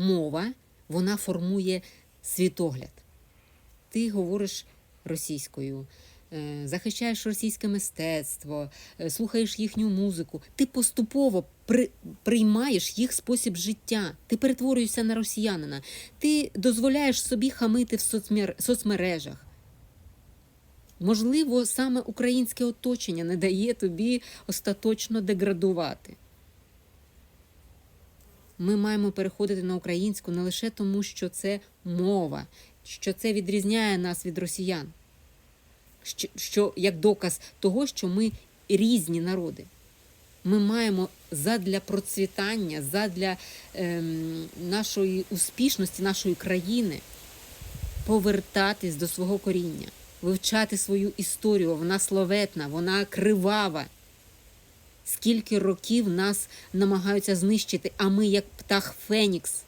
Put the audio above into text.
мова вона формує світогляд. Ти говориш російською, е, захищаєш російське мистецтво, е, слухаєш їхню музику. Ти поступово при, приймаєш їх спосіб життя. Ти перетворюєшся на росіянина. Ти дозволяєш собі хамити в соцмер, соцмережах. Можливо, саме українське оточення не дає тобі остаточно деградувати. Ми маємо переходити на українську не лише тому, що це мова, що це відрізняє нас від росіян, що, що як доказ того, що ми різні народи. Ми маємо задля процвітання, задля ем, нашої успішності, нашої країни повертатись до свого коріння, вивчати свою історію. Вона славетна, вона кривава. Скільки років нас намагаються знищити, а ми, як птах Фенікс,